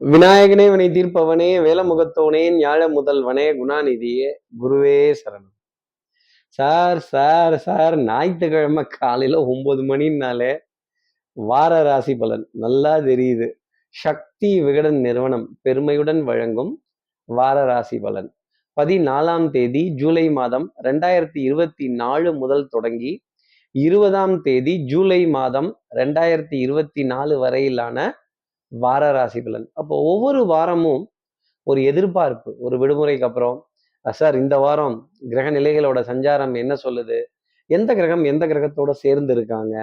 விநாயகனே வினை தீர்ப்பவனே வேலமுகத்தோனே ஞாழ முதல்வனே குணாநிதியே குருவே சரணம். சார் சார் சார் ஞாயிற்றுக்கிழமை காலையில ஒன்பது மணினாலே வார ராசி பலன். நல்லா தெரியுது. சக்தி விகடன் நிறுவனம் பெருமையுடன் வழங்கும் வார ராசி பலன். பதினாலாம் தேதி ஜூலை மாதம் ரெண்டாயிரத்தி இருபத்தி நாலு முதல் தொடங்கி இருபதாம் தேதி ஜூலை மாதம் ரெண்டாயிரத்தி இருபத்தி நாலு வரையிலான வார ராசி பலன். அப்போ ஒவ்வொரு வாரமும் ஒரு எதிர்பார்ப்பு ஒரு விடுமுறைக்கு அப்புறம் சார் இந்த வாரம் கிரக நிலைகளோட சஞ்சாரம் என்ன சொல்லுது? எந்த கிரகம் எந்த கிரகத்தோட சேர்ந்து இருக்காங்க?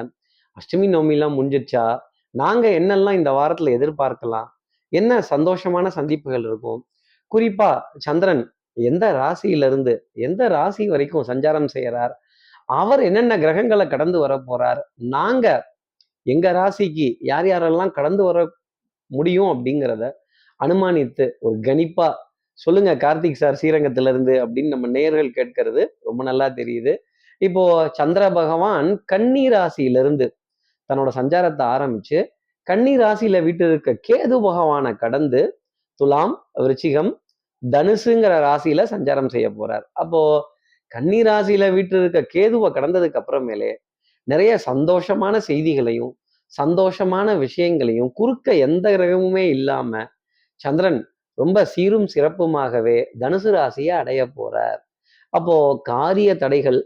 அஷ்டமி நோமிலாம் முடிஞ்சிருச்சா நாங்க என்னெல்லாம் இந்த வாரத்தில் எதிர்பார்க்கலாம்? என்ன சந்தோஷமான சந்திப்புகள் இருக்கும்? குறிப்பா சந்திரன் எந்த ராசியிலிருந்து எந்த ராசி வரைக்கும் சஞ்சாரம் செய்கிறார்? அவர் என்னென்ன கிரகங்களை கடந்து வர போறார்? நாங்க எங்க ராசிக்கு யார் யாரெல்லாம் கடந்து வர முடியும் அப்படிங்கிறத அனுமானித்து ஒரு கணிப்பா சொல்லுங்க கார்த்திக் சார் ஸ்ரீரங்கத்துல இருந்து அப்படின்னு நம்ம நேர்கள் கேட்கறது ரொம்ப நல்லா தெரியுது. இப்போ சந்திர பகவான் கன்னி ராசியிலிருந்து தன்னோட சஞ்சாரத்தை ஆரம்பிச்சு கன்னி ராசியில வீட்டு இருக்க கேது பகவானை கடந்து துலாம் விருச்சிகம் தனுசுங்கிற ராசியில சஞ்சாரம் செய்ய போறார். அப்போ கன்னி ராசியில வீட்டு இருக்க கேதுவை கடந்ததுக்கு அப்புறமேலே நிறைய சந்தோஷமான செய்திகளையும் சந்தோஷமான விஷயங்களையும் குறுக்க எந்த கிரகமுமே இல்லாம சந்திரன் ரொம்ப சீரும் சிறப்புமாகவே தனுசு ராசியை அடைய போறார். அப்போ காரிய தடைகள்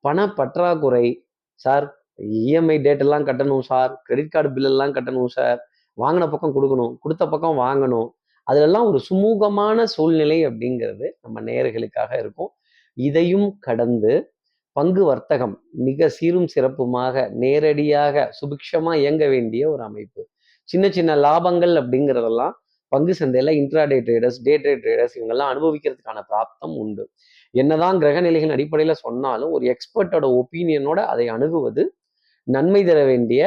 பண பற்றாக்குறை சார் இஎம்ஐ டேட் எல்லாம் கட்டணும் சார் கிரெடிட் கார்டு பில் எல்லாம் கட்டணும் சார் வாங்கின பக்கம் கொடுக்கணும் கொடுத்த பக்கம் வாங்கணும். அதுலெல்லாம் ஒரு சுமூகமான சூழ்நிலை அப்படிங்கிறது நம்ம நேர்களுக்காக இருக்கும். இதையும் கடந்து பங்கு வர்த்தகம் மிக சீரும் சிறப்புமாக நேரடியாக சுபிக்ஷமாக இயங்க வேண்டிய ஒரு அமைப்பு. சின்ன சின்ன லாபங்கள் அப்படிங்கிறதெல்லாம் பங்கு சந்தையில் intraday traders day trade traders இவங்கெல்லாம் அனுபவிக்கிறதுக்கான பிராப்தம் உண்டு. என்னதான் கிரக நிலைகள் அடிப்படையில் சொன்னாலும் ஒரு எக்ஸ்பர்ட்டோட ஒப்பீனியனோட அதை அணுகுவது நன்மை தர வேண்டிய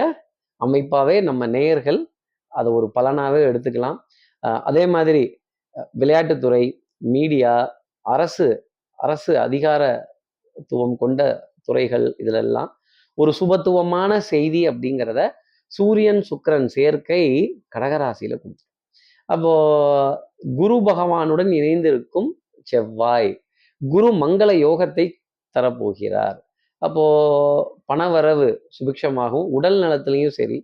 அமைப்பாகவே நம்ம நேயர்கள் அதை ஒரு பலனாகவே எடுத்துக்கலாம். அதே மாதிரி விளையாட்டுத்துறை மீடியா அரசு அரசு அதிகார துவம் கொண்ட துறைகள் இதிலெல்லாம். ஒரு சுபத்துவமான செய்தி அப்படிங்கிறத சூரியன் சுக்கிரன் சேர்க்கை கடகராசியில கொடுத்து அப்போ குரு பகவானுடன் இணைந்திருக்கும் செவ்வாய் குரு மங்கள யோகத்தை தரப்போகிறார். அப்போ பணவரவு சுபிக்ஷமாகவும் உடல் நலத்திலையும் சரி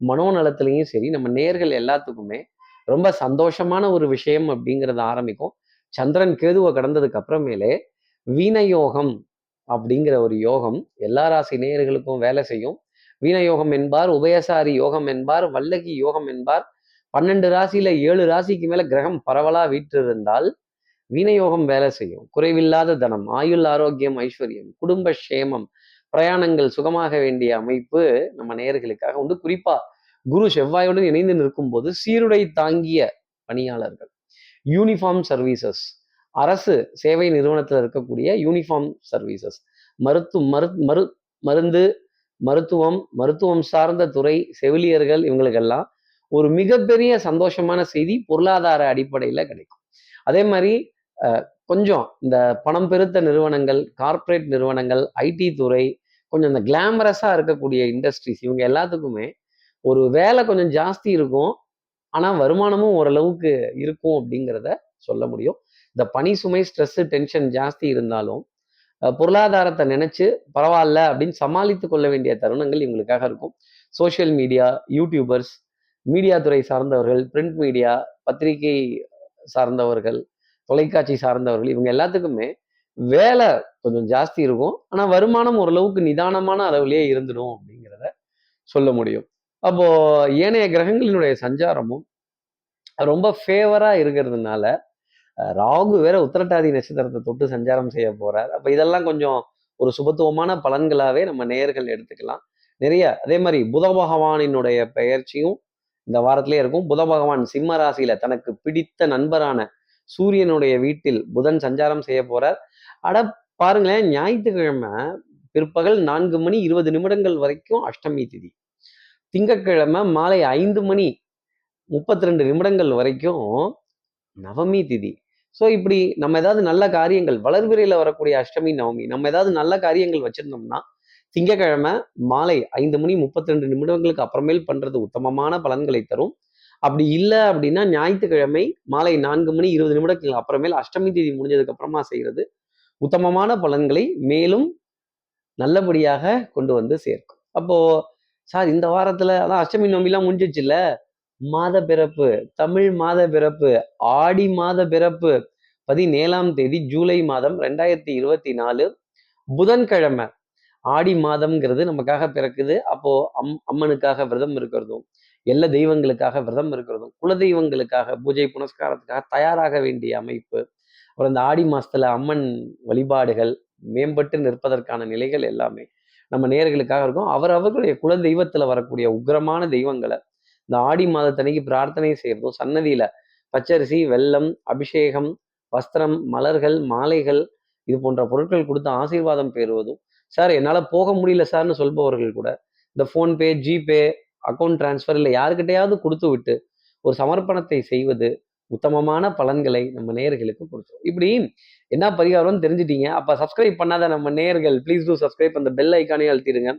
மனோ நலத்திலையும் சரி நம்ம நேர்கள் எல்லாத்துக்குமே ரொம்ப சந்தோஷமான ஒரு விஷயம் அப்படிங்கிறத ஆரம்பிக்கும். சந்திரன் கேதுவை கடந்ததுக்கு அப்புறமேலே வீணயோகம் அப்படிங்கிற ஒரு யோகம் எல்லா ராசி நேயர்களுக்கும் வேலை செய்யும். வீண யோகம் என்பார் உபயசாரி யோகம் என்பார் வல்லகி யோகம் என்பார். பன்னெண்டு ராசியில ஏழு ராசிக்கு மேல கிரகம் பரவலா வீற்றிருந்தால் வீணயோகம் வேலை செய்யும். குறைவில்லாத தனம் ஆயுள் ஆரோக்கியம் ஐஸ்வர்யம் குடும்ப சேமம் பிரயாணங்கள் சுகமாக வேண்டிய அமைப்பு நம்ம நேயர்களுக்காக உண்டு. குறிப்பா குரு செவ்வாயுடன் இணைந்து நிற்கும் போது சீருடை தாங்கிய பணியாளர்கள். யூனிஃபார்ம் சர்வீசஸ் அரசு சேவை நிறுவனத்தில் இருக்கக்கூடிய யூனிஃபார்ம் சர்வீசஸ் மருத்து மரு மரு மருந்து மருத்துவம் மருத்துவம் சார்ந்த துறை செவிலியர்கள் இவங்களுக்கெல்லாம் ஒரு மிகப்பெரிய சந்தோஷமான செய்தி பொருளாதார அடிப்படையில் கிடைக்கும். அதே மாதிரி கொஞ்சம் இந்த பணம் பெருத்த நிறுவனங்கள் கார்ப்பரேட் நிறுவனங்கள் ஐடி துறை கொஞ்சம் இந்த கிளாமரஸாக இருக்கக்கூடிய இண்டஸ்ட்ரீஸ் இவங்க எல்லாத்துக்குமே ஒரு வேலை கொஞ்சம் ஜாஸ்தி இருக்கும். ஆனால் வருமானமும் ஓரளவுக்கு இருக்கும் அப்படிங்கிறத சொல்ல முடியும். இந்த பனி சுமை ஸ்ட்ரெஸ்ஸு டென்ஷன் ஜாஸ்தி இருந்தாலும் பொருளாதாரத்தை நினைச்சு பரவாயில்ல அப்படின்னு சமாளித்து கொள்ள வேண்டிய தருணங்கள் இவங்களுக்காக இருக்கும். சோஷியல் மீடியா யூடியூபர்ஸ் மீடியா துறை சார்ந்தவர்கள் பிரிண்ட் மீடியா பத்திரிகை சார்ந்தவர்கள் தொலைக்காட்சி சார்ந்தவர்கள் இவங்க எல்லாத்துக்குமே வேலை கொஞ்சம் ஜாஸ்தி இருக்கும். ஆனால் வருமானம் ஓரளவுக்கு நிதானமான அளவிலேயே இருந்துடும் அப்படிங்கிறத சொல்ல முடியும். அப்போது ஏனைய கிரகங்களினுடைய சஞ்சாரமும் ரொம்ப ஃபேவராக இருக்கிறதுனால ராகு வேற உத்திரட்டாதி நட்சத்திரத்தை தொட்டு சஞ்சாரம் செய்ய போறார். அப்ப இதெல்லாம் கொஞ்சம் ஒரு சுபத்துவமான பலன்களாவே நம்ம நேயர்கள் எடுத்துக்கலாம். நிறைய அதே மாதிரி புத பகவானினுடைய பெயர்ச்சியும் இந்த வாரத்திலே இருக்கும். புத பகவான் சிம்ம ராசியில தனக்கு பிடித்த நண்பரான சூரியனுடைய வீட்டில் புதன் சஞ்சாரம் செய்ய போறார். அட பாருங்களேன் ஞாயிற்றுக்கிழமை பிற்பகல் நான்கு மணி இருபது நிமிடங்கள் வரைக்கும் அஷ்டமி திதி. திங்கட்கிழமை மாலை ஐந்து மணி முப்பத்தி ரெண்டு நிமிடங்கள் வரைக்கும் நவமி திதி. ஸோ இப்படி நம்ம ஏதாவது நல்ல காரியங்கள் வளர்விரையில் வரக்கூடிய அஷ்டமி நவமி நம்ம ஏதாவது நல்ல காரியங்கள் வச்சுருந்தோம்னா திங்கக்கிழமை மாலை ஐந்து மணி முப்பத்தி ரெண்டு நிமிடங்களுக்கு அப்புறமேல் பண்ணுறது உத்தமமான பலன்களை தரும். அப்படி இல்லை அப்படின்னா ஞாயிற்றுக்கிழமை மாலை நான்கு மணி இருபது நிமிடங்கள் அப்புறமேல் அஷ்டமி தேதி முடிஞ்சதுக்கு அப்புறமா செய்கிறது உத்தமமான பலன்களை மேலும் நல்லபடியாக கொண்டு வந்து சேர்க்கும். அப்போ சார் இந்த வாரத்துல அதான் அஷ்டமி நோம்பிலாம் முடிஞ்சிச்சுல்ல மாத பிறப்பு தமிழ் மாத பிறப்பு ஆடி மாத பிறப்பு. பதினேழாம் தேதி ஜூலை மாதம் ரெண்டாயிரத்தி இருபத்தி நாலு புதன்கிழமை. ஆடி மாதம்ங்கிறது நமக்காக பிறக்குது. அப்போ அம் அம்மனுக்காக விரதம் இருக்கிறதும் எல்லா தெய்வங்களுக்காக விரதம் இருக்கிறதும் குல தெய்வங்களுக்காக பூஜை புனஸ்காரத்துக்காக தயாராக வேண்டிய அமைப்பு. அப்புறம் இந்த ஆடி மாசத்துல அம்மன் வழிபாடுகள் மேம்பட்டு நிற்பதற்கான நிலைகள் எல்லாமே நம்ம நேர்களுக்காக இருக்கும். அவர் அவர்களுடைய குல தெய்வத்துல வரக்கூடிய உக்ரமான தெய்வங்களை இந்த ஆடி மாதத்தன்னைக்கு பிரார்த்தனை செய்யறதும் சன்னதியில பச்சரிசி வெள்ளம் அபிஷேகம் வஸ்திரம் மலர்கள் மாலைகள் இது போன்ற பொருட்கள் கொடுத்து ஆசீர்வாதம் பெறுவதும் சார் என்னால் போக முடியல சார்னு சொல்பவர்கள் கூட இந்த ஃபோன்பே ஜிபே அக்கௌண்ட் டிரான்ஸ்ஃபர் இல்லை யாருக்கிட்டையாவது கொடுத்து விட்டு ஒரு சமர்ப்பணத்தை செய்வது உத்தமமான பலன்களை நம்ம நேர்களுக்கு கொடுத்துரும் இப்படி என்ன பரிகாரம்னு தெரிஞ்சிட்டீங்க அப்போ சப்ஸ்கிரைப் பண்ணாத நம்ம நேயர்கள் ப்ளீஸ் டூ சப்ஸ்கிரைப் அந்த பெல் ஐக்கானே அழுத்திடுங்க.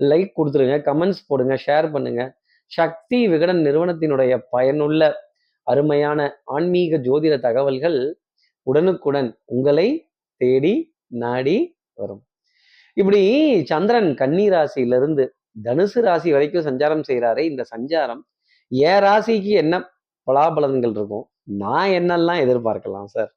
லைக் கொடுத்துருங்க கமெண்ட்ஸ் போடுங்க ஷேர் பண்ணுங்கள் சக்தி விகடன் நிறுவனத்தினுடைய பயனுள்ள அருமையான ஆன்மீக ஜோதிட தகவல்கள் உடனுக்குடன் உங்களை தேடி நாடி வரும். இப்படி சந்திரன் கன்னி ராசியிலிருந்து தனுசு ராசி வரைக்கும் சஞ்சாரம் செய்கிறாரே இந்த சஞ்சாரம் என் ராசிக்கு என்ன பலாபலன்கள் இருக்கும்? நான் என்னெல்லாம் எதிர்பார்க்கலாம் சார்?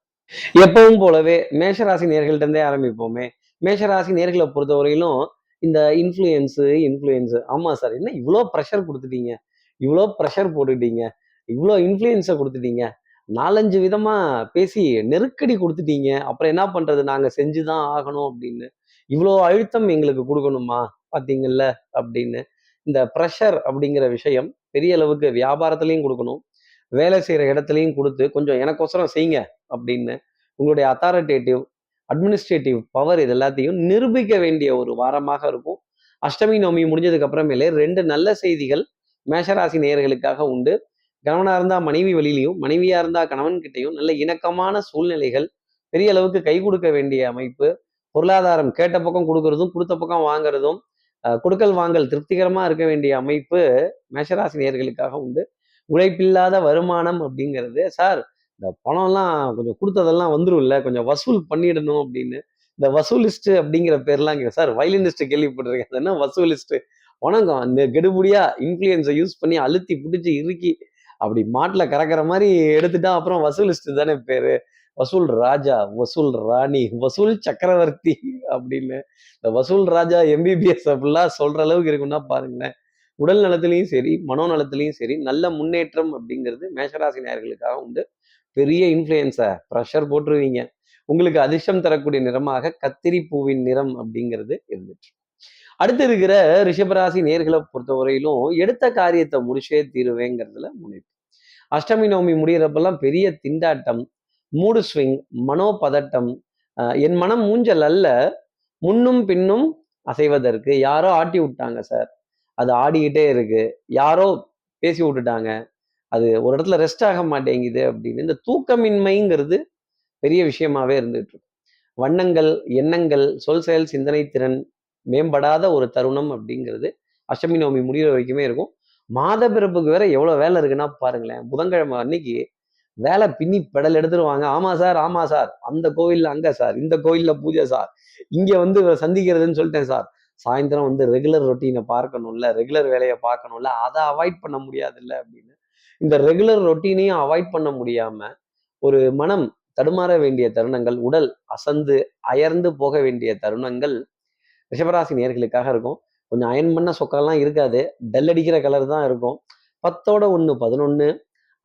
எப்பவும் போலவே மேஷராசி நேர்கள்ட்ட இருந்தே ஆரம்பிப்போமே. மேஷராசி நேர்களை பொறுத்தவரையிலும் இந்த இன்ஃப்ளூயன்ஸு இன்ஃப்ளூயன்ஸு ஆமாம் சார் என்ன இவ்வளோ ப்ரெஷர் கொடுத்துட்டீங்க? இவ்வளோ ப்ரெஷர் போட்டுட்டீங்க இவ்வளோ இன்ஃப்ளூயன்ஸை கொடுத்துட்டீங்க? நாலஞ்சு விதமாக பேசி நெருக்கடி கொடுத்துட்டீங்க. அப்புறம் என்ன பண்ணுறது நாங்கள் செஞ்சு தான் ஆகணும் அப்படின்னு. இவ்வளோ அழுத்தம் எங்களுக்கு கொடுக்கணுமா? பார்த்தீங்கல்ல அப்படின்னு. இந்த ப்ரெஷர் அப்படிங்கிற விஷயம் பெரிய அளவுக்கு வியாபாரத்துலையும் கொடுக்கணும். வேலை செய்கிற இடத்துலையும் கொடுத்து கொஞ்சம் எனக்கொசரம் செய்யுங்க அப்படின்னு. உங்களுடைய அத்தாரிட்டேட்டிவ் அட்மினிஸ்ட்ரேட்டிவ் பவர் இது எல்லாத்தையும் நிரூபிக்க வேண்டிய ஒரு வாரமாக இருக்கும். அஷ்டமி நவமி முடிஞ்சதுக்கு அப்புறமேலே ரெண்டு நல்ல செய்திகள் மேஷராசி நேயர்களுக்காக உண்டு. கணவனா இருந்தா மனைவி வழியிலையும் மனைவியா இருந்தா கணவன் கிட்டையும் நல்ல இணக்கமான சூழ்நிலைகள் பெரிய அளவுக்கு கை கொடுக்க வேண்டிய அமைப்பு. பொருளாதாரம் கேட்ட பக்கம் கொடுக்கறதும் கொடுத்த பக்கம் வாங்குறதும் கொடுக்கல் வாங்கல் திருப்திகரமா இருக்க வேண்டிய அமைப்பு மேஷராசி நேயர்களுக்காக உண்டு. உழைப்பில்லாத வருமானம் அப்படிங்கிறது. சார் இந்த பணம்லாம் கொஞ்சம் கொடுத்ததெல்லாம் வந்துடும்ல கொஞ்சம் வசூல் பண்ணிடணும் அப்படின்னு. இந்த வசூலிஸ்ட் அப்படிங்கிற பேர்லாம் இங்கே சார் வயலினிஸ்ட் கேள்விப்பட்டிருக்கேன். அது என்ன வசூலிஸ்ட்? வணக்கம். அந்த கெடுபடியா இன்ஃப்ளூயன்ஸை யூஸ் பண்ணி அழுத்தி பிடிச்சி இறுக்கி அப்படி மாட்டில் கறக்கிற மாதிரி எடுத்துட்டா அப்புறம் வசூலிஸ்ட் தானே பேர். வசூல் ராஜா வசூல் ராணி வசூல் சக்கரவர்த்தி அப்படின்னு. இந்த வசூல் ராஜா எம்பிபிஎஸ் அப்படிலாம் சொல்ற அளவுக்கு இருக்குன்னா பாருங்களேன். உடல் நலத்திலையும் சரி மனோநலத்திலையும் சரி நல்ல முன்னேற்றம் அப்படிங்கிறது மேஷராசி நேயர்களுக்காக உண்டு. பெரிய இன்ஃப்ளூயன்ஸை ப்ரெஷர் போட்டுருவீங்க. உங்களுக்கு அதிர்ஷ்டம் தரக்கூடிய நிறமாக கத்திரி பூவின் நிறம் அப்படிங்கிறது இருந்துச்சு. அடுத்து இருக்கிற ரிஷபராசி நேர்களை பொறுத்தவரையிலும் எடுத்த காரியத்தை முடிச்சே தீருவேங்கிறதுல முனைப்பு. அஷ்டமி நவமி முடிகிறப்பெல்லாம் பெரிய திண்டாட்டம் மூடு ஸ்விங் மனோபதட்டம் என் மனம் மூஞ்சல் அல்ல முன்னும் பின்னும் அசைவதற்கு. யாரோ ஆட்டி விட்டாங்க சார். அது ஆடிக்கிட்டே இருக்கு. யாரோ பேசி விட்டுட்டாங்க. அது ஒரு இடத்துல ரெஸ்ட் ஆக மாட்டேங்குது அப்படின்னு. இந்த தூக்கமின்மைங்கிறது பெரிய விஷயமாவே இருந்துட்டு வண்ணங்கள் எண்ணங்கள் சொல் செயல் சிந்தனை திறன் மேம்படாத ஒரு தருணம் அப்படிங்கிறது அஷ்டமி நவமி முடிகிற வரைக்குமே இருக்கும். மாத பிறப்புக்கு வேற எவ்வளோ வேலை இருக்குன்னா பாருங்களேன் புதன்கிழமை அன்னைக்கு வேலை பின்னி பெடல் எடுத்துருவாங்க. ஆமா சார் ஆமா சார். அந்த கோவில்ல அங்க சார். இந்த கோவில்ல பூஜை சார். இங்க வந்து சந்திக்கிறதுன்னு சொல்லிட்டேன் சார். சாயந்தரம் வந்து ரெகுலர் ரொட்டீனை பார்க்கணும்ல ரெகுலர் வேலையை பார்க்கணும்ல. அதை அவாய்ட் பண்ண முடியாதுல்ல அப்படின்னு. இந்த ரெகுலர் ரொட்டீனையும் அவாய்ட் பண்ண முடியாம ஒரு மனம் தடுமாற வேண்டிய தருணங்கள் உடல் அசந்து அயர்ந்து போக வேண்டிய தருணங்கள் ரிஷபராசி நேர்களுக்காக இருக்கும். கொஞ்சம் அயன் பண்ண சொக்கெல்லாம் இருக்காது. டல் அடிக்கிற கலர் தான் இருக்கும். பத்தோட ஒன்று பதினொன்று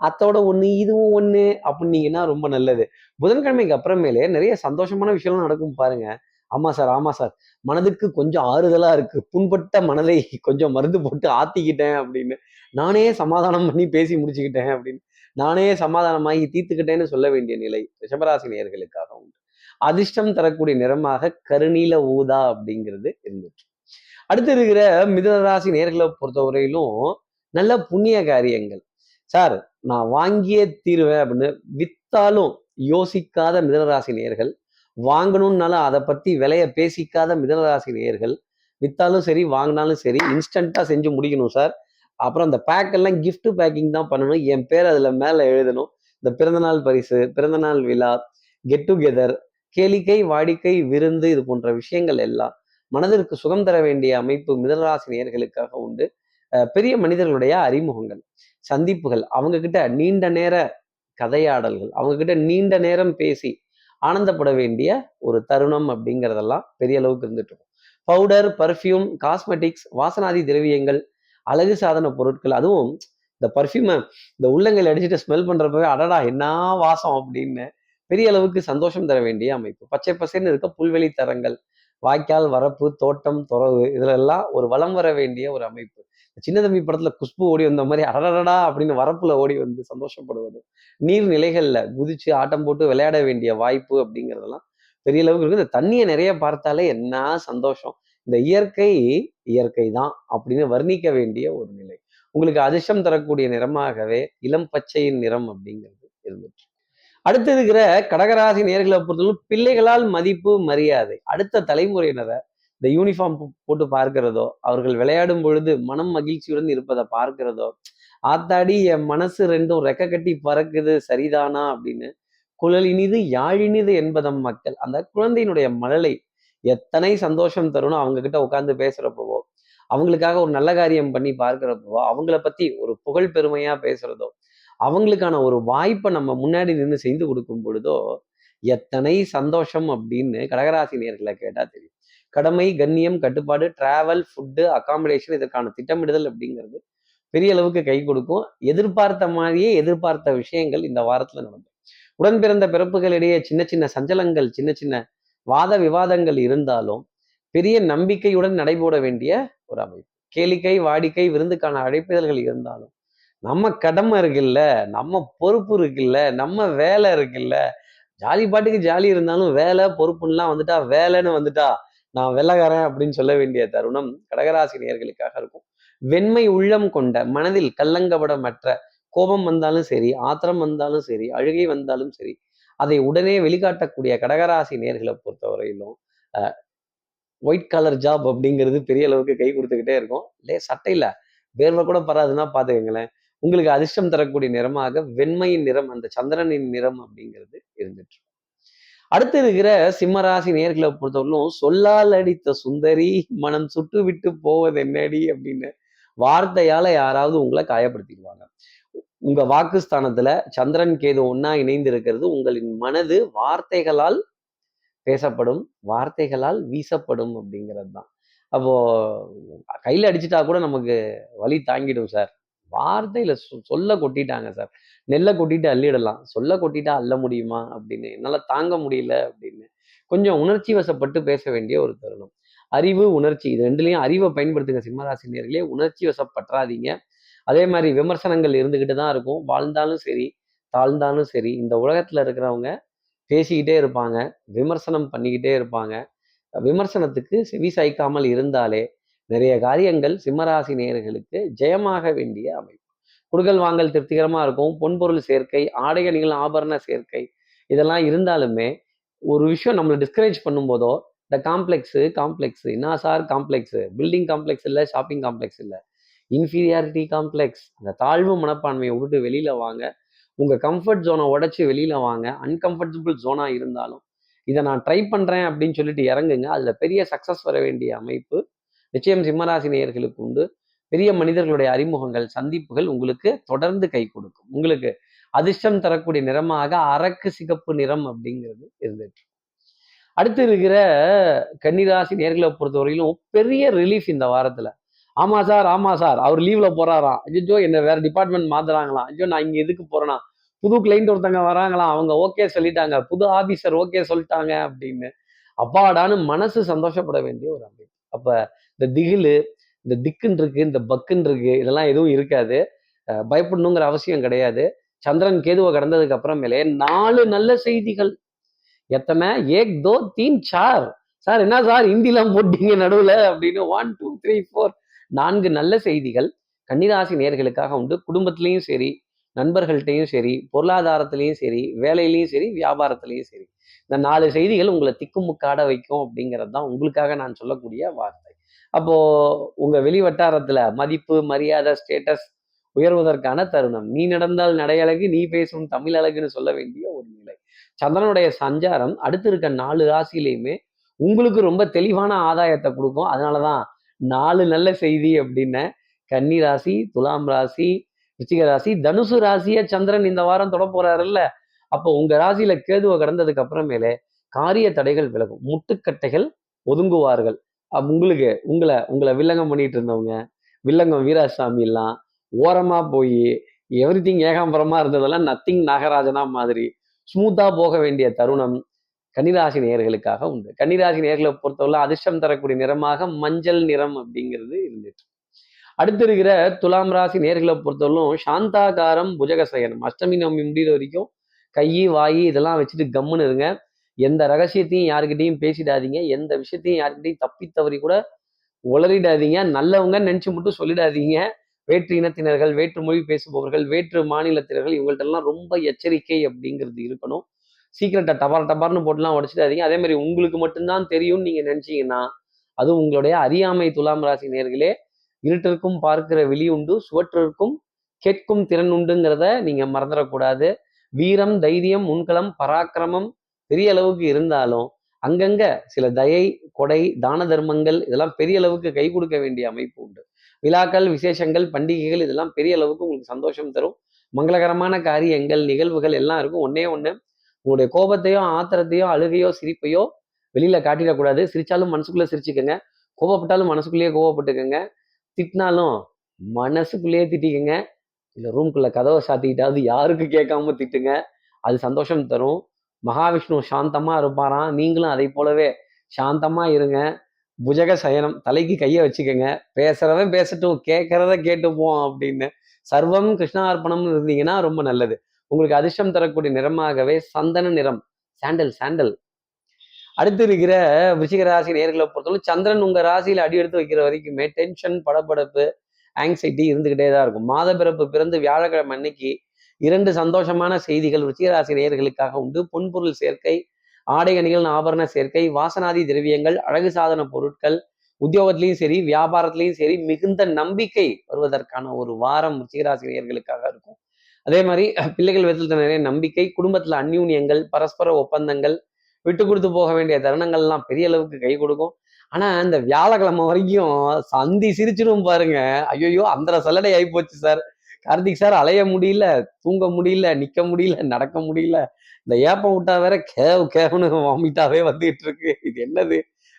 அத்தோட ஒன்று இதுவும் ஒன்று அப்படின்னீங்கன்னா ரொம்ப நல்லது. புதன்கிழமைக்கு அப்புறமேலே நிறைய சந்தோஷமான விஷயம்லாம் நடக்கும் பாருங்க. ஆமாம் சார் ஆமாம் சார். மனதுக்கு கொஞ்சம் ஆறுதலாக இருக்கு. புண்பட்ட மனதை கொஞ்சம் மருந்து போட்டு ஆத்திக்கிட்டேன் அப்படின்னு. நானே சமாதானம் பண்ணி பேசி முடிச்சுக்கிட்டேன் அப்படின்னு. நானே சமாதானமாகி தீர்த்துக்கிட்டேன்னு சொல்ல வேண்டிய நிலை ரிஷபராசி நேர்களுக்காக உண்டு. அதிர்ஷ்டம் தரக்கூடிய நிறமாக கருநீல ஊதா அப்படிங்கிறது இருந்துச்சு. அடுத்து இருக்கிற மிதனராசி நேர்களை பொறுத்தவரையிலும் நல்ல புண்ணிய காரியங்கள். சார் நான் வாங்கியே தீருவேன் அப்படின்னு வித்தாலும் யோசிக்காத மிதனராசி நேர்கள் வாங்கணும்னாலும் அதை பத்தி விலைய பேசிக்காத மிதனராசி நேயர்கள் வித்தாலும் சரி வாங்கினாலும் சரி இன்ஸ்டண்ட்டாக செஞ்சு முடிக்கணும் சார் அப்புறம் அந்த பேக் எல்லாம் பேக்கிங் தான் பண்ணணும். என் பேர் அதுல மேல எழுதணும். இந்த பிறந்தநாள் பரிசு பிறந்தநாள் விழா கெட் டுகெதர் கேளிக்கை வாடிக்கை விருந்து இது போன்ற விஷயங்கள் எல்லாம் மனதிற்கு சுகம் தர வேண்டிய அமைப்பு மிதனராசி நேயர்களுக்காக உண்டு. பெரிய மனிதர்களுடைய அறிமுகங்கள் சந்திப்புகள் அவங்க கிட்ட நீண்ட நேர கதையாடல்கள் அவங்க கிட்ட நீண்ட நேரம் பேசி ஆனந்தப்பட வேண்டிய ஒரு தருணம் அப்படிங்கிறதெல்லாம் பெரிய அளவுக்கு இருந்துட்டு இருக்கும் பவுடர் பர்ஃப்யூம் காஸ்மெட்டிக்ஸ் வாசனாதி திரவியங்கள் அழகு சாதன பொருட்கள் அதுவும் இந்த பர்ஃப்யூமை இந்த உள்ளங்கையில் அடிச்சுட்டு ஸ்மெல் பண்ணுறப்பவே அடடா என்ன வாசம் அப்படின்னு பெரிய அளவுக்கு சந்தோஷம் தர வேண்டிய அமைப்பு. பச்சை பசேன்னு இருக்க புல்வெளி தரங்கள் வாய்க்கால் வரப்பு தோட்டம் துறவு இதுல எல்லாம் ஒரு வளம் வர வேண்டிய ஒரு அமைப்பு. சின்ன தம்பி படத்துல குஷ்பு ஓடி வந்த மாதிரி அடடடா அப்படின்னு வரப்புல ஓடி வந்து சந்தோஷப்படுவது. நீர்நிலைகள்ல குதிச்சு ஆட்டம் போட்டு விளையாட வேண்டிய வாய்ப்பு அப்படிங்கிறதெல்லாம் பெரிய அளவுக்கு இருக்கு இந்த தண்ணியை நிறைய பார்த்தாலே என்ன சந்தோஷம். இந்த இயற்கை இயற்கை தான் அப்படின்னு வர்ணிக்க வேண்டிய ஒரு நிலை. உங்களுக்கு அதிர்ஷ்டம் தரக்கூடிய நிறமாகவே இளம் பச்சையின் நிறம் அப்படிங்கிறது இருந்துச்சு. அடுத்து இருக்கிற கடகராசி நேர்களை பொறுத்தவரை பிள்ளைகளால் மதிப்பு மரியாதை. அடுத்த தலைமுறையினரை இந்த யூனிஃபார்ம் போட்டு பார்க்கிறதோ அவர்கள் விளையாடும் பொழுது மனம் மகிழ்ச்சியுடன் இருப்பதை பார்க்கிறதோ ஆத்தாடி என் மனசு ரெண்டும் ரெக்க கட்டி பறக்குது சரிதானா அப்படின்னு குழல் இனிது யாழினிது என்பதம் மக்கள். அந்த குழந்தையினுடைய மழலை எத்தனை சந்தோஷம் தருணும் அவங்க கிட்ட உட்காந்து பேசுறப்பவோ அவங்களுக்காக ஒரு நல்ல காரியம் பண்ணி பார்க்கிறப்பவோ அவங்கள பத்தி ஒரு புகழ் பெருமையா பேசுறதோ அவங்களுக்கான ஒரு வாய்ப்பை நம்ம முன்னாடி நின்று செய்து கொடுக்கும் பொழுதோ எத்தனை சந்தோஷம் அப்படின்னு கடகராசி நேர்களை கேட்டால் தெரியும். கடமை கண்ணியம் கட்டுப்பாடு டிராவல் ஃபுட்டு அகாமடேஷன் இதற்கான திட்டமிடுதல் அப்படிங்கிறது பெரிய அளவுக்கு கை கொடுக்கும். எதிர்பார்த்த மாதிரியே எதிர்பார்த்த விஷயங்கள் இந்த வாரத்தில் நடக்கும். உடன் பிறந்த பிறப்புகளிடையே சின்ன சின்ன சஞ்சலங்கள் சின்ன சின்ன வாத விவாதங்கள் இருந்தாலும் பெரிய நம்பிக்கையுடன் நடைபோட வேண்டிய ஒரு அமைப்பு. கேளிக்கை வாடிக்கை விருந்துக்கான அழைப்பிதழ்கள் இருந்தாலும் நம்ம கடமை இருக்குல்ல நம்ம பொறுப்பு இருக்குல்ல நம்ம வேலை இருக்குல்ல. ஜாலி பாட்டுக்கு ஜாலி இருந்தாலும் வேலை பொறுப்புலாம் வந்துட்டா வேலைன்னு வந்துட்டா நான் வெள்ளக்காரன் அப்படின்னு சொல்ல வேண்டிய தருணம் கடகராசி நேர்களுக்காக இருக்கும். வெண்மை உள்ளம் கொண்ட மனதில் கல்லங்கபடமற்ற கோபம் வந்தாலும் சரி ஆத்திரம் வந்தாலும் சரி அழுகை வந்தாலும் சரி அதை உடனே வெளிக்காட்டக்கூடிய கடகராசி நேர்களை பொறுத்தவரையிலும் ஒயிட் கலர் ஜாப் அப்படிங்கிறது பெரிய அளவுக்கு கை கொடுத்துக்கிட்டே இருக்கும். லே சட்டையில வேர்வை கூட பராதுன்னா பார்த்துக்கங்களேன் உங்களுக்கு அதிர்ஷ்டம் தரக்கூடிய நிறமாக வெண்மையின் நிறம் அந்த சந்திரனின் நிறம் அப்படிங்கிறது இருந்துட்டு அடுத்து இருக்கிற சிம்மராசி நேர்களை பொறுத்தவரையிலும் சொல்லால் அடித்த சுந்தரி மனம் சுட்டு விட்டு போவது என்னடி அப்படின்னு வார்த்தையால யாராவது உங்களை காயப்படுத்திடுவாங்க. உங்க வாக்குஸ்தானத்துல சந்திரன் கேது ஒன்னா இணைந்து இருக்கிறது உங்களின் மனது வார்த்தைகளால் பேசப்படும் வார்த்தைகளால் வீசப்படும் அப்படிங்கிறது தான். அப்போ கையில அடிச்சிட்டா கூட நமக்கு வலி தாங்கிடும் சார். வார்த்தையில சொல்ல கொட்டிட்டாங்க சார். நெல்லை கொட்டிட்டு அள்ளிடலாம். சொல்ல கொட்டிட்டா அள்ள முடியுமா அப்படின்னு. என்னால் தாங்க முடியல அப்படின்னு. கொஞ்சம் உணர்ச்சி வசப்பட்டு பேச வேண்டிய ஒரு தருணம். அறிவு உணர்ச்சி இது ரெண்டுலையும் அறிவை பயன்படுத்துங்க சிம்மராசினியர்களே உணர்ச்சி வசப்பற்றாதீங்க. அதே மாதிரி விமர்சனங்கள் இருந்துக்கிட்டு தான் இருக்கும். வாழ்ந்தாலும் சரி தாழ்ந்தாலும் சரி இந்த உலகத்தில் இருக்கிறவங்க பேசிக்கிட்டே இருப்பாங்க. விமர்சனம் பண்ணிக்கிட்டே இருப்பாங்க. விமர்சனத்துக்கு செவி சாய்க்காமல் இருந்தாலே நிறைய காரியங்கள் சிம்மராசி நேயர்களுக்கு ஜெயமாக வேண்டிய அமைப்பு. குடுக்கல் வாங்கல் திருப்திகரமாக இருக்கும் பொன்பொருள் சேர்க்கை ஆடை அணிகள் ஆபரண சேர்க்கை இதெல்லாம் இருந்தாலுமே ஒரு விஷயம் நம்மளை டிஸ்கரேஜ் பண்ணும்போதோ இந்த காம்ப்ளெக்ஸு காம்ப்ளெக்ஸு என்ன சார் காம்ப்ளெக்ஸு பில்டிங் காம்ப்ளெக்ஸ் இல்லை ஷாப்பிங் காம்ப்ளெக்ஸ் இல்லை இன்ஃபீரியாரிட்டி காம்ப்ளெக்ஸ் அந்த தாழ்வு மனப்பான்மையை விட்டு வெளியில் வாங்க உங்கள் கம்ஃபர்ட் ஜோனை உடச்சி வெளியில் வாங்க அன்கம்ஃபர்டபுள் ஜோனாக இருந்தாலும் இதை நான் ட்ரை பண்ணுறேன் அப்படின்னு சொல்லிட்டு இறங்குங்க அதில் பெரிய சக்ஸஸ் வர வேண்டிய அமைப்பு நிச்சயம் சிம்மராசி நேயர்களுக்கு உண்டு. பெரிய மனிதர்களுடைய அறிமுகங்கள் சந்திப்புகள் உங்களுக்கு தொடர்ந்து கை கொடுக்கும். உங்களுக்கு அதிர்ஷ்டம் தரக்கூடிய நிறமாக அரக்கு சிகப்பு நிறம் அப்படிங்கிறது இருந்துட்டு அடுத்து இருக்கிற கன்னிராசி நேர்களை பொறுத்தவரையிலும் பெரிய ரிலீஃப் இந்த வாரத்துல. ஆமா சார் ஆமா சார் அவர் லீவ்ல போறாராம் ஐயோ என்ன வேற டிபார்ட்மெண்ட் மாத்துறாங்களாம் ஐயோ நான் இங்க எதுக்கு போறேனா? புது கிளைண்ட் ஒருத்தங்க வராங்களாம் அவங்க ஓகே சொல்லிட்டாங்க. புது ஆபீசர் ஓகே சொல்லிட்டாங்க அப்படின்னு அப்பாடான்னு மனசு சந்தோஷப்பட வேண்டிய ஒரு அமைப்பு. அப்ப இந்த திகிலு இந்த திக்குன்னு இருக்கு இந்த பக்குன்னு இருக்கு இதெல்லாம் எதுவும் இருக்காது. பயப்படணுங்கிற அவசியம் கிடையாது. சந்திரன் கேதுவை கடந்ததுக்கு அப்புறமேலே நாலு நல்ல செய்திகள். எத்தனை? ஏக் தோ தீன் சார். சார் என்ன சார் ஹிந்திலாம் போட்டீங்க நடுவில்? அப்படின்னு ஒன் டூ த்ரீ ஃபோர் நான்கு நல்ல செய்திகள் கன்னிராசி நேர்களுக்காக உண்டு. குடும்பத்திலையும் சரி நண்பர்கள்ட்டையும் சரி பொருளாதாரத்திலையும் சரி வேலையிலையும் சரி வியாபாரத்திலையும் சரி. இந்த நாலு செய்திகள் உங்களை திக்குமுக்காட வைக்கும் அப்படிங்கிறது தான் உங்களுக்காக நான் சொல்லக்கூடிய வார்த்தை. அப்போ உங்க வெளி வட்டாரத்துல மதிப்பு மரியாதை ஸ்டேட்டஸ் உயர்வதற்கான தருணம். நீ நடந்தால் நடையழகு நீ பேசும் தமிழ் அழகுன்னு சொல்ல வேண்டிய ஒரு நிலை. சந்திரனுடைய சஞ்சாரம் அடுத்து இருக்க நாலு ராசியிலையுமே உங்களுக்கு ரொம்ப தெளிவான ஆதாயத்தை கொடுக்கும். அதனாலதான் நாலு நல்ல செய்தி அப்படின்னு கன்னி ராசி துலாம் ராசி ரிச்சிக ராசி தனுசு ராசிய சந்திரன் இந்த வாரம் தொட போறாருல்ல. அப்போ உங்க ராசியில கேதுவை கடந்ததுக்கு அப்புறமேலே காரிய தடைகள் விலகும். முட்டுக்கட்டைகள் ஒதுங்குவார்கள். உங்களுக்கு உங்களை உங்களை வில்லங்கம் பண்ணிட்டு இருந்தவங்க வில்லங்கம் வீராசாமி எல்லாம் ஓரமா போய் எவ்ரி திங் ஏகாம்பரமா இருந்ததெல்லாம் நத்திங் நாகராஜனா மாதிரி ஸ்மூத்தா போக வேண்டிய தருணம் கன்னிராசி நேயர்களுக்காக உண்டு. கன்னிராசி நேர்களை பொறுத்தவரை அதிர்ஷ்டம் தரக்கூடிய நிறமாக மஞ்சள் நிறம் அப்படிங்கிறது இருந்துட்டு. அடுத்து இருக்கிற துலாம் ராசி நேர்களை பொறுத்தவரைக்கும் சாந்தாகாரம் புஜகசயனம் அஷ்டமி நவமி முடிகிற வரைக்கும் கை வாய் இதெல்லாம் வச்சுட்டு கம்முன்னு இருங்க. எந்த ரகசியத்தையும் யாருக்கிட்டையும் பேசிடாதீங்க. எந்த விஷயத்தையும் யாருக்கிட்டையும் தப்பி தவறி கூட உளறிடாதீங்க. நல்லவங்க நினச்சி மட்டும் சொல்லிடாதீங்க. வேற்று இனத்தினர்கள் வேற்று மொழி பேசுபவர்கள் வேற்று மாநிலத்தினர்கள் இவங்கள்ட்டெல்லாம் ரொம்ப எச்சரிக்கை அப்படிங்கிறது இருக்கணும். சீக்கிரட்டை டபார் டபார்னு போட்டுலாம் உடச்சிடாதீங்க. அதே மாதிரி உங்களுக்கு மட்டும்தான் தெரியும்னு நீங்க நினச்சிங்கன்னா அது உங்களுடைய அறியாமை துலாம் ராசி நேர்களே இருட்டிற்கும் பார்க்கிற வெளி உண்டு சுவற்றிற்கும் கேட்கும் திறன் உண்டுங்கிறத நீங்கள் மறந்துடக்கூடாது. வீரம் தைரியம் முன்களம் பராக்கிரமம் பெரிய அளவுக்கு இருந்தாலும் அங்கங்க சில தயை கொடை தான தர்மங்கள் இதெல்லாம் பெரிய அளவுக்கு கை கொடுக்க வேண்டிய அமைப்பு உண்டு. விழாக்கள் விசேஷங்கள் பண்டிகைகள் இதெல்லாம் பெரிய அளவுக்கு உங்களுக்கு சந்தோஷம் தரும். மங்களகரமான காரியங்கள் நிகழ்வுகள் எல்லாம் இருக்கும். ஒன்னே ஒன்று உங்களுடைய கோபத்தையோ ஆத்திரத்தையோ அழுகையோ சிரிப்பையோ வெளியில காட்டிடக்கூடாது. சிரிச்சாலும் மனசுக்குள்ளே சிரிச்சுக்கோங்க. கோபப்பட்டாலும் மனசுக்குள்ளேயே கோவப்பட்டுக்கோங்க திட்டினாலும் மனசுக்குள்ளேயே திட்டிக்கங்க. இல்லை ரூம்குள்ளே கதவை சாத்திக்கிட்டாவது யாருக்கு கேட்காம திட்டுங்க. அது சந்தோஷம் தரும். மகாவிஷ்ணு சாந்தமாக இருப்பாராம் நீங்களும் அதை போலவே சாந்தமாக இருங்க. புஜக சயனம் தலைக்கு கையை வச்சுக்கோங்க. பேசுறவன் பேசட்டும் கேட்கறத கேட்டுப்போம் அப்படின்னு. சர்வம் கிருஷ்ணார்ப்பணம் இருந்தீங்கன்னா ரொம்ப நல்லது. உங்களுக்கு அதிர்ஷ்டம் தரக்கூடிய நிறமாகவே சந்தன நிறம். சாண்டல் சாண்டல் அடுத்து இருக்கிற விருச்சிக ராசி நேர்களை பொறுத்தவரை சந்திரன் உங்க ராசியில அடி எடுத்து வைக்கிற வரைக்குமே டென்ஷன் படபடப்பு ஆங்ஸைட்டி இருந்துகிட்டே தான் இருக்கும். மாத பிறப்பு பிறந்து வியாழக்கிழமை அன்னைக்கு இரண்டு சந்தோஷமான செய்திகள் ருச்சிகராசி நேயர்களுக்காக உண்டு. பொன்பொருள் சேர்க்கை ஆடை அணிகள் ஆபரண சேர்க்கை வாசனாதி திரவியங்கள் அழகு சாதன பொருட்கள் உத்தியோகத்திலையும் சரி வியாபாரத்திலையும் சரி மிகுந்த நம்பிக்கை வருவதற்கான ஒரு வாரம் ருச்சிகராசி நேயர்களுக்காக இருக்கும். அதே மாதிரி பிள்ளைகள் விதத்தில் நிறைய நம்பிக்கை குடும்பத்தில் அந்யூன்யங்கள் பரஸ்பர ஒப்பந்தங்கள் விட்டு கொடுத்து போக வேண்டிய தருணங்கள்லாம் பெரிய அளவுக்கு கை கொடுக்கும். ஆனா இந்த வியாழக்கிழமை வரைக்கும் சந்தி சிரிச்சிடும் பாருங்க. ஐயோ அந்த சல்லடை ஆகி போச்சு சார். கார்த்திக் சார் அலைய முடியல தூங்க முடியல நிக்க முடியல நடக்க முடியல. இந்த ஏப்பம் விட்டா வேற கேவ் கேவ்னு வாமிட்டாவே வந்துட்டு இருக்கு இது என்னது?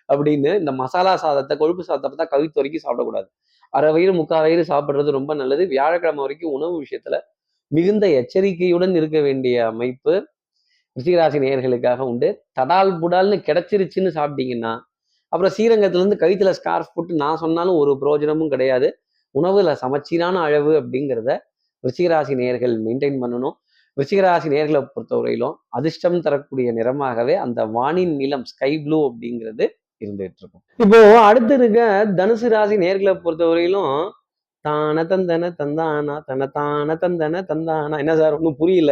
அப்படின்னு இந்த மசாலா சாதத்தை கொழுப்பு சாதத்தை பார்த்தா கவித்து வரைக்கும் சாப்பிடக்கூடாது. அரை வயிறு முக்கால் வயிறு சாப்பிடுறது ரொம்ப நல்லது. வியாழக்கிழமை வரைக்கும் உணவு விஷயத்துல மிகுந்த எச்சரிக்கையுடன் இருக்க வேண்டிய அமைப்பு ரிஷிகராசி நேயர்களுக்காக உண்டு. தடால் புடால்னு கிடைச்சிருச்சுன்னு சாப்பிட்டீங்கன்னா அப்புறம் ஸ்ரீரங்கத்துல இருந்து கவித்துல ஸ்கார்ஃப் போட்டு நான் சொன்னாலும் ஒரு பிரயோஜனமும் கிடையாது. உணவுல சமச்சீரான அளவு அப்படிங்கிறத ரிச்சிகராசி நேர்கள் மெயின்டைன் பண்ணணும். ரிச்சிகராசி நேர்களை பொறுத்தவரையிலும் அதிர்ஷ்டம் தரக்கூடிய நிறமாகவே அந்த வானின் நிலம் ஸ்கை ப்ளூ அப்படிங்கிறது இருந்துட்டு இருக்கும். இப்போ அடுத்து இருக்க தனுசு ராசி நேர்களை பொறுத்தவரையிலும் தான தந்தன தந்தானா தன தான தந்தன தந்தானா என்ன சார் ஒன்றும் புரியல.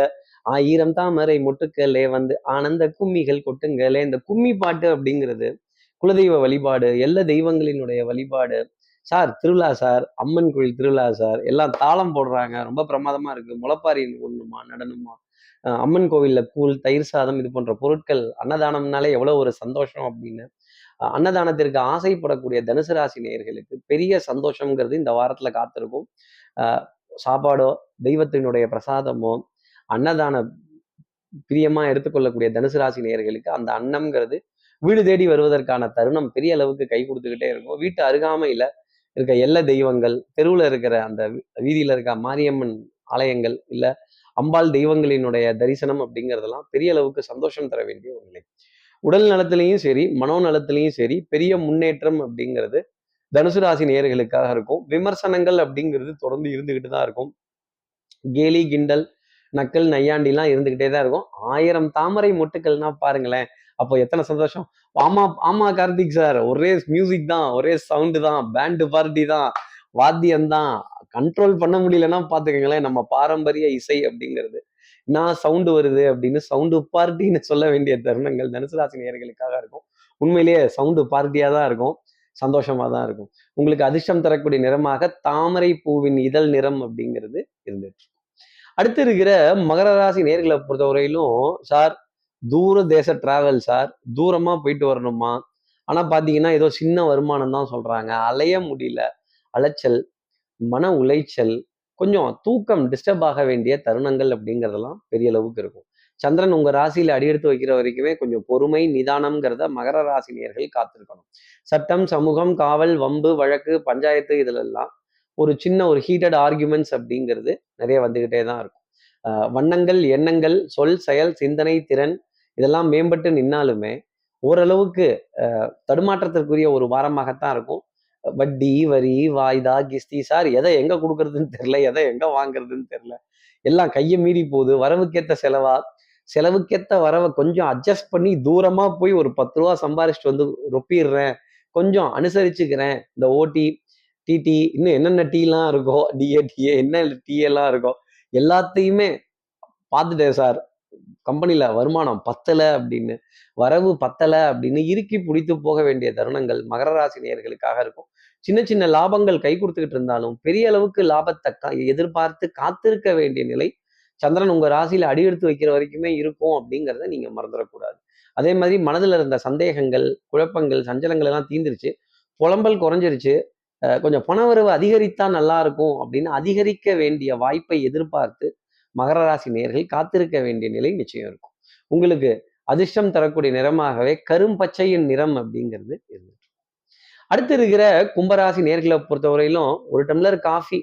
ஆயிரம் தாமரை மொட்டுக்களே வந்து ஆனந்த கும்மிகள் கொட்டுங்களே. இந்த கும்மி பாட்டு அப்படிங்கிறது குலதெய்வ வழிபாடு எல்லா தெய்வங்களினுடைய வழிபாடு சார் திருவிழா சார் அம்மன் கோயில் திருவிழா சார் எல்லாம் தாளம் போடுறாங்க. ரொம்ப பிரமாதமா இருக்கு. முளப்பாரி ஒண்ணுமா நடனமா அம்மன் கோவில்ல கூழ் தயிர் சாதம் இது போன்ற பொருட்கள் அன்னதானம்னாலே எவ்வளோ ஒரு சந்தோஷம் அப்படின்னு. அன்னதானத்திற்கு ஆசைப்படக்கூடிய தனுசு ராசி நேயர்களுக்கு பெரிய சந்தோஷம்ங்கிறது இந்த வாரத்தில் காத்திருக்கும். சாப்பாடோ தெய்வத்தினுடைய பிரசாதமோ அன்னதான பிரியமாக எடுத்துக்கொள்ளக்கூடிய தனுசு ராசி நேயர்களுக்கு அந்த அன்னம்ங்கிறது வீடு தேடி வருவதற்கான தருணம் பெரிய அளவுக்கு கை கொடுத்துக்கிட்டே இருக்கும். வீட்டு அருகாமையில இருக்க எல்ல தெய்வங்கள் தெருவில் இருக்கிற அந்த வீதியில் இருக்க மாரியம்மன் ஆலயங்கள் இல்லை அம்பாள் தெய்வங்களினுடைய தரிசனம் அப்படிங்கிறதெல்லாம் பெரிய அளவுக்கு சந்தோஷம் தர வேண்டிய ஒரு நிலை. உடல் நலத்திலையும் சரி மனோ நலத்திலையும் சரி பெரிய முன்னேற்றம் அப்படிங்கிறது தனுசு ராசி நேயர்களுக்காக இருக்கும். விமர்சனங்கள் அப்படிங்கிறது தொடர்ந்து இருந்துகிட்டு தான் இருக்கும். கேலி கிண்டல் நக்கல் நையாண்டிலாம் இருந்துகிட்டே தான் இருக்கும். ஆயிரம் தாமரை மொட்டுக்கள்னா பாருங்களேன் அப்போ எத்தனை சந்தோஷம்? ஆமா ஆமா கார்த்திக் சார். ஒரே மியூசிக் தான் ஒரே சவுண்டு தான் பேண்டு பார்ட்டி தான் வாத்தியம் தான். கண்ட்ரோல் பண்ண முடியலன்னா பாத்துக்கங்களேன் நம்ம பாரம்பரிய இசை அப்படிங்கிறது. நான் சவுண்டு வருது அப்படின்னு சவுண்டு பார்ட்டின்னு சொல்ல வேண்டிய தருணங்கள் தனுசுராசி நேர்களுக்காக இருக்கும். உண்மையிலேயே சவுண்டு பார்ட்டியா தான் இருக்கும். சந்தோஷமா தான் இருக்கும். உங்களுக்கு அதிர்ஷ்டம் தரக்கூடிய நிறமாக தாமரை பூவின் இதழ் நிறம் அப்படிங்கிறது இருந்துட்டு அடுத்து இருக்கிற மகர ராசி நேர்களை பொறுத்தவரையிலும் சார் தூர தேச டிராவல் சார் தூரமா போயிட்டு வரணுமா? ஆனா பாத்தீங்கன்னா ஏதோ சின்ன வருமானம் தான் சொல்றாங்க. அலைய முடியல. அலைச்சல் மன உளைச்சல் கொஞ்சம் தூக்கம் டிஸ்டர்ப் ஆக வேண்டிய தருணங்கள் அப்படிங்கிறதெல்லாம் பெரிய அளவுக்கு இருக்கும். சந்திரன் உங்க ராசியில அடியெடுத்து வைக்கிற வரைக்குமே கொஞ்சம் பொறுமை நிதானம்ங்கிறத மகர ராசி நேர்கள் காத்திருக்கணும். சட்டம் சமூகம் காவல் வம்பு வழக்கு பஞ்சாயத்து இதுலெல்லாம் ஒரு சின்ன ஒரு ஹீட்டட் ஆர்குமெண்ட்ஸ் அப்படிங்கிறது நிறைய வந்துகிட்டே தான் இருக்கும். ஆஹ் வண்ணங்கள் எண்ணங்கள் சொல் செயல் சிந்தனை திறன் இதெல்லாம் மேம்பட்டு நின்னாலுமே ஓரளவுக்கு தடுமாற்றத்திற்குரிய ஒரு வாரமாகத்தான் இருக்கும். வட்டி வரி வாய்தா கிஸ்தி சார் எதை எங்கே கொடுக்கறதுன்னு தெரியல எதை எங்கே வாங்குறதுன்னு தெரில எல்லாம் கையை மீறி போகுது. வரவுக்கேற்ற செலவா செலவுக்கேற்ற வரவை கொஞ்சம் அட்ஜஸ்ட் பண்ணி தூரமாக போய் ஒரு பத்து ரூபா சம்பாரிச்சிட்டு வந்து ரொப்பிடுறேன். கொஞ்சம் அனுசரிச்சுக்கிறேன். இந்த ஓடி டிடி இன்னும் என்னென்ன டீலாம் இருக்கோ டிஏ டிஏ என்ன டிஏலாம் இருக்கோ எல்லாத்தையுமே பார்த்துட்டேன் சார். கம்பெனியில் வருமானம் பத்தலை அப்படின்னு வரவு பத்தலை அப்படின்னு இறுக்கி பிடித்து போக வேண்டிய தருணங்கள் மகர ராசி நேர்களுக்காக இருக்கும். சின்ன சின்ன லாபங்கள் கை கொடுத்துக்கிட்டு இருந்தாலும் பெரிய அளவுக்கு லாபத்தை கா- எதிர்பார்த்து காத்திருக்க வேண்டிய நிலை சந்திரன் உங்க ராசியில அடி எடுத்து வைக்கிற வரைக்குமே இருக்கும் அப்படிங்கிறத நீங்க மறந்துடக்கூடாது. அதே மாதிரி மனதில் இருந்த சந்தேகங்கள் குழப்பங்கள் சஞ்சலங்கள் எல்லாம் தீந்துருச்சு புலம்பல் குறைஞ்சிருச்சு. கொஞ்சம் பணவரவு அதிகரித்தா நல்லா இருக்கும் அப்படின்னு அதிகரிக்க வேண்டிய வாய்ப்பை எதிர்பார்த்து மகர ராசி நேர்கள் காத்திருக்க வேண்டிய நிலை நிச்சயம் இருக்கும். உங்களுக்கு அதிர்ஷ்டம் தரக்கூடிய நிறமாகவே கரும் பச்சையின் நிறம் அப்படிங்கிறது இருந்துட்டு அடுத்து இருக்கிற கும்பராசி நேர்களை பொறுத்தவரையிலும் ஒரு டம்ளர் காஃபி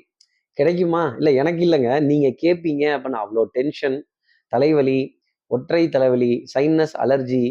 கிடைக்குமா? இல்லை எனக்கு இல்லைங்க. நீங்கள் கேட்பீங்க அப்படின்னா அவ்வளோ டென்ஷன் தலைவலி ஒற்றை தலைவலி சைனஸ் அலர்ஜி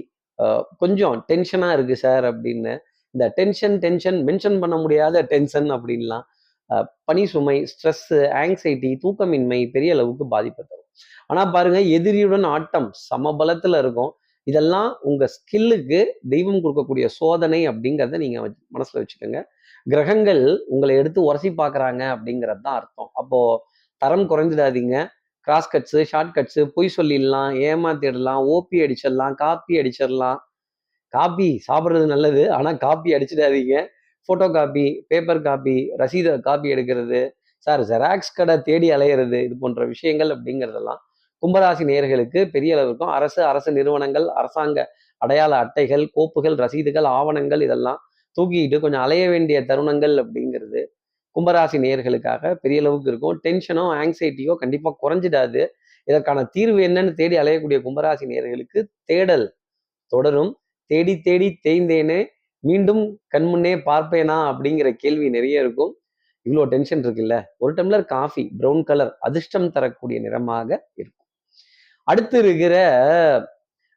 கொஞ்சம் டென்ஷனாக இருக்கு சார் அப்படின்னு. இந்த டென்ஷன் டென்ஷன் மென்ஷன் பண்ண முடியாத டென்ஷன் அப்படின்லாம் பனி பணி சுமை ஸ்ட்ரெஸ்ஸு ஆங்ஸைட்டி தூக்கமின்மை பெரிய அளவுக்கு பாதிப்பை தரும் ஆனா பாருங்க எதிரியுடன் ஆட்டம் சமபலத்துல இருக்கும். இதெல்லாம் உங்க ஸ்கில்லுக்கு தெய்வம் கொடுக்கக்கூடிய சோதனை அப்படிங்கிறத நீங்க வச்சு- மனசுல வச்சுக்கோங்க. கிரகங்கள் உங்களை எடுத்து உரசி பார்க்குறாங்க அப்படிங்கிறது தான் அர்த்தம். அப்போ தரம் குறைஞ்சிடாதீங்க. கிராஸ் கட்ஸு ஷார்ட் கட்ஸு பொய் சொல்லிடலாம் ஏமாத்திடலாம் ஓபி அடிச்சிடலாம் காப்பி அடிச்சிடலாம். காப்பி சாப்பிட்றது நல்லது ஆனால் காப்பி அடிச்சிடாதீங்க. ஃபோட்டோ காப்பி பேப்பர் காப்பி ரசீதை காப்பி எடுக்கிறது. சார் ஜெராக்ஸ் கடை தேடி அலையிறது இது போன்ற விஷயங்கள் அப்படிங்கிறதெல்லாம் கும்பராசி நேயர்களுக்கு பெரிய அளவுக்கும் அரசு அரசு நிறுவனங்கள் அரசாங்க அடையாள அட்டைகள் கோப்புகள் ரசீதுகள் ஆவணங்கள் இதெல்லாம் தூக்கிட்டு கொஞ்சம் அலைய வேண்டிய தருணங்கள் அப்படிங்கிறது கும்பராசி நேயர்களுக்காக பெரிய அளவுக்கு இருக்கும். டென்ஷனோ ஆங்ஸைட்டியோ கண்டிப்பாக குறைஞ்சிடாது. இதற்கான தீர்வு என்னன்னு தேடி அலையக்கூடிய கும்பராசி நேயர்களுக்கு தேடல் தொடரும். தேடி தேடி தேய்ந்தேனே மீண்டும் கண்முன்னே பார்ப்பேனா அப்படிங்கிற கேள்வி நிறைய இருக்கும். இவ்வளோ டென்ஷன் இருக்குல்ல? ஒரு டம்ளர் காஃபி ப்ரௌன் கலர் அதிர்ஷ்டம் தரக்கூடிய நிறமாக இருக்கும். அடுத்து இருக்கிற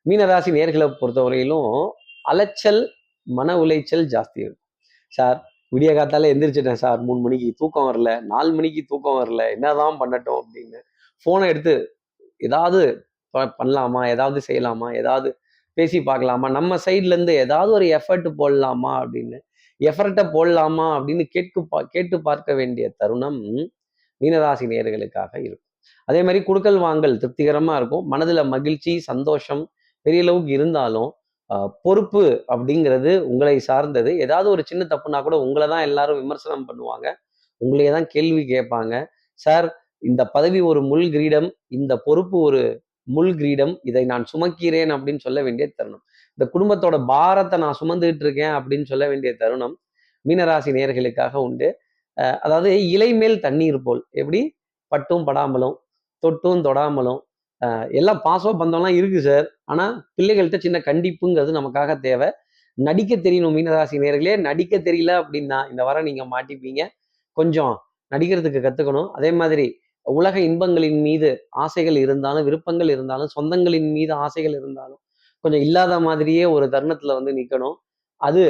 மீனராசி நேர்களை பொறுத்தவரையிலும் அலைச்சல் மன உளைச்சல் ஜாஸ்தி இருக்கும். சார் விடிய காத்தால எந்திரிச்சிட்டேன் சார். மூணு மணிக்கு தூக்கம் வரல. நாலு மணிக்கு தூக்கம் வரல. என்னதான் பண்ணட்டும் அப்படின்னு ஃபோனை எடுத்து ஏதாவது ப- பண்ணலாமா? ஏதாவது செய்யலாமா? ஏதாவது பேசி பார்க்கலாமா? நம்ம சைட்லேருந்து ஏதாவது ஒரு எஃபர்ட் போடலாமா அப்படின்னு? எஃபர்ட்டை போடலாமா அப்படின்னு கேட்கு பா கேட்டு பார்க்க வேண்டிய தருணம் மீனராசி நேர்களுக்காக இருக்கும். அதே மாதிரி குடுக்கல் வாங்கல் திருப்திகரமாக இருக்கும். மனதில் மகிழ்ச்சி சந்தோஷம் பெரிய அளவுக்கு இருந்தாலும் பொறுப்பு அப்படிங்கிறது உங்களை சார்ந்தது. ஏதாவது ஒரு சின்ன தப்புனா கூட உங்களை தான் எல்லாரும் விமர்சனம் பண்ணுவாங்க. உங்களையே தான் கேள்வி கேட்பாங்க. சார் இந்த பதவி ஒரு முள் கிரீடம் இந்த பொறுப்பு ஒரு முள் கிரீடம் இதை நான் சுமக்கிறேன் அப்படின்னு சொல்ல வேண்டிய தருணம். இந்த குடும்பத்தோட பாரத்தை நான் சுமந்துகிட்டு இருக்கேன் அப்படின்னு சொல்ல வேண்டிய தருணம் மீனராசி நேயர்களுக்காக உண்டு. அதாவது இலை மேல் தண்ணீர் போல். எப்படி? பட்டும் படாமலும் தொட்டும் தொடாமலும். எல்லாம் பாசம் பந்தம்லாம் இருக்கு சார். ஆனால் பிள்ளைகள்கிட்ட சின்ன கண்டிப்புங்கிறது நமக்காக தேவை. நடிக்க தெரியணும் மீனராசி நேர்களே நடிக்க தெரியல அப்படின்னா இந்த வாரம் நீங்கள் மாட்டிப்பீங்க. கொஞ்சம் நடிக்கிறதுக்கு கற்றுக்கணும் அதே மாதிரி உலக இன்பங்களின் மீது ஆசைகள் இருந்தாலும் விருப்பங்கள் இருந்தாலும் சொந்தங்களின் மீது ஆசைகள் இருந்தாலும் கொஞ்சம் இல்லாத மாதிரியே ஒரு தருணத்துல வந்து நிக்கணும். அது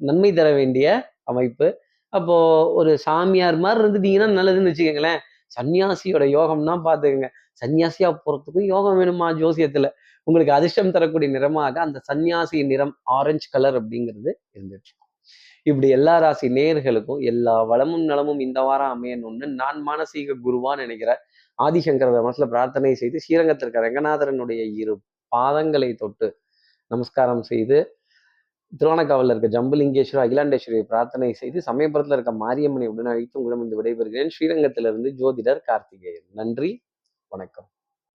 நன்மை தர வேண்டிய அமைப்பு. அப்போ ஒரு சாமியார் மாதிரி இருந்துட்டீங்கன்னா நல்லதுன்னு வச்சுக்கோங்களேன். சன்னியாசியோட யோகம்னா பாத்துக்கோங்க. சன்னியாசியா போறதுக்கும் யோகம் வேணுமா ஜோசியத்துல? உங்களுக்கு அதிர்ஷ்டம் தரக்கூடிய நிறமாக அந்த சன்னியாசி நிறம் ஆரஞ்சு கலர் அப்படிங்கிறது இருந்துட்டு இப்படி எல்லா ராசி நேயர்களுக்கும் எல்லா வளமும் நலமும் இந்த வாரம் அமையணும்னு நான் மானசீக குருவான்னு நினைக்கிற ஆதிசங்கர மனசுல பிரார்த்தனை செய்து ஸ்ரீரங்கத்தில் ரங்கநாதரனுடைய இரு பாதங்களை தொட்டு நமஸ்காரம் செய்து திருவானக்காவில் இருக்க ஜம்புலிங்கேஸ்வரர் அகிலாண்டேஸ்வரியை பிரார்த்தனை செய்து சமயபுரத்தில் இருக்க மாரியம்மனை உடன் அழைத்து உங்களிடம் இந்த விடைபெறுகிறேன். ஸ்ரீரங்கத்திலிருந்து ஜோதிடர் கார்த்திகேயன். நன்றி வணக்கம்.